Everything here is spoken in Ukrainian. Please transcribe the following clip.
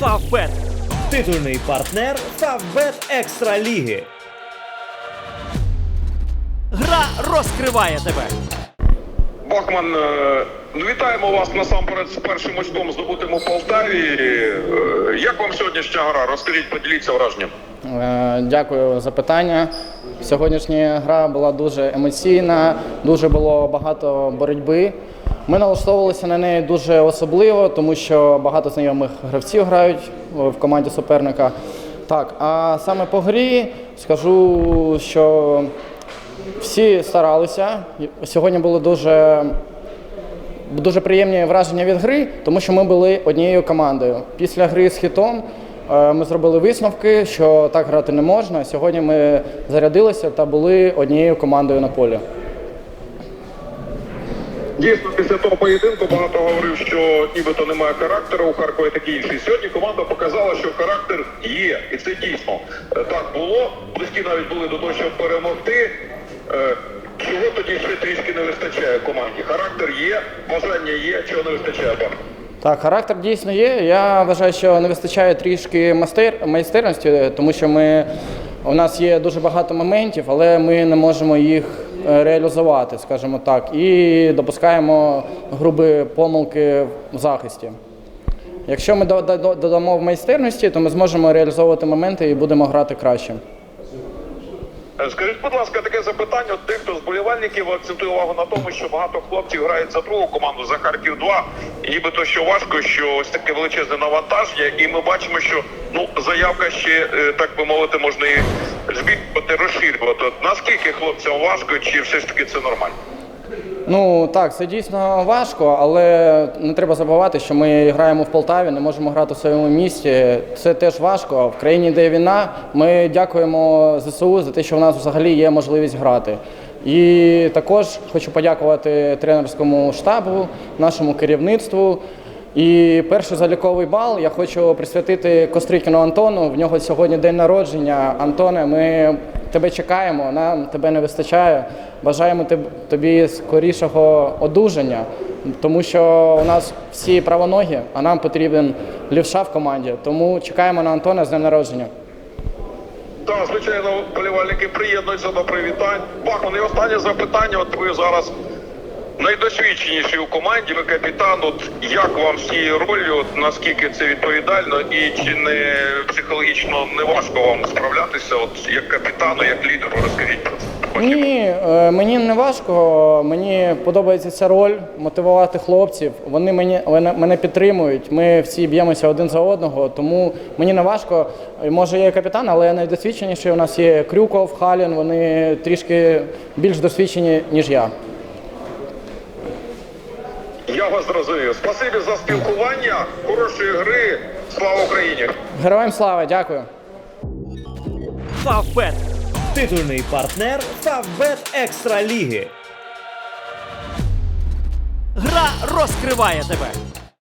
Фавбет. Титульний партнер Фавбет Екстра Ліги. Гра розкриває тебе. Бахман, е, вітаємо вас насамперед з першим очком здобутим у Полтаві. Е, Як вам сьогоднішня гра? Розкажіть, поділіться враженням. Е, Дякую за питання. Сьогоднішня гра була дуже емоційна, дуже було багато боротьби. Ми налаштовувалися на неї дуже особливо, тому що багато знайомих гравців грають в команді суперника. Так, а саме по грі скажу, що всі старалися. Сьогодні було дуже дуже приємні враження від гри, тому що ми були однією командою. Після гри з хітом е, ми зробили висновки, що так грати не можна. Сьогодні ми зарядилися та були однією командою на полі. Дійсно, після того поєдинку багато говорив, що нібито немає характеру у Харкові таке інше. Сьогодні команда показала, що характер є, і це дійсно Е, так було. Близькі навіть були до того, щоб перемогти. Е, Чого тоді ще трішки не вистачає команді? Характер є, бажання є, чого не вистачає Бахман? Так, характер дійсно є. Я вважаю, що не вистачає трішки майстер, майстерності, тому що ми, у нас є дуже багато моментів, але ми не можемо їх реалізувати, скажімо так, і допускаємо грубі помилки в захисті. Якщо ми до- до- додамо в майстерності, то ми зможемо реалізовувати моменти і будемо грати краще. Е, Скажіть, будь ласка, таке запитання. От дехто з болівальників акцентує увагу на тому, що багато хлопців грають за другу команду за Харків 2 і нібито що важко, що ось таке величезне навантаження, і ми бачимо, що ну заявка ще е, так би мовити, можна і збільшувати, розширювати. От наскільки хлопцям важко, чи все ж таки це нормально? Ну так, це дійсно важко, але не треба забувати, що ми граємо в Полтаві, не можемо грати в своєму місті. Це теж важко. В країні, де війна, ми дякуємо ЗСУ за те, що в нас взагалі є можливість грати. І також хочу подякувати тренерському штабу, нашому керівництву. І перший заліковий бал я хочу присвятити Кострикіну Антону. В нього сьогодні день народження. Антоне, ми тебе чекаємо, нам тебе не вистачає. Бажаємо тобі скорішого одужання, тому що у нас всі правоногі, а нам потрібен лівша в команді. Тому чекаємо на Антона з днем народження. Так, звичайно, болівальники приєднуються до привітань. Бахман, і останнє запитання. От ви зараз найдосвідченіші у команді, ви капітан. От як вам з цією ролью, от наскільки це відповідально, і чи не психологічно не важко вам справлятися? От як капітану, як лідеру, розкажіть про це. Ні, е, мені не важко. Мені подобається ця роль мотивувати хлопців. Вони мені мене підтримують. Ми всі б'ємося один за одного, тому мені не важко. Може, я і капітан, але я найдосвідченіший. У нас є Крюков, Халін. Вони трішки більш досвідчені ніж я. Я вас зрозумів. Спасибі за спілкування, хорошої гри. Слава Україні! Героям слава, дякую. Фавбет. Титульний партнер Фавбет Екстра Ліги. Гра розкриває тебе.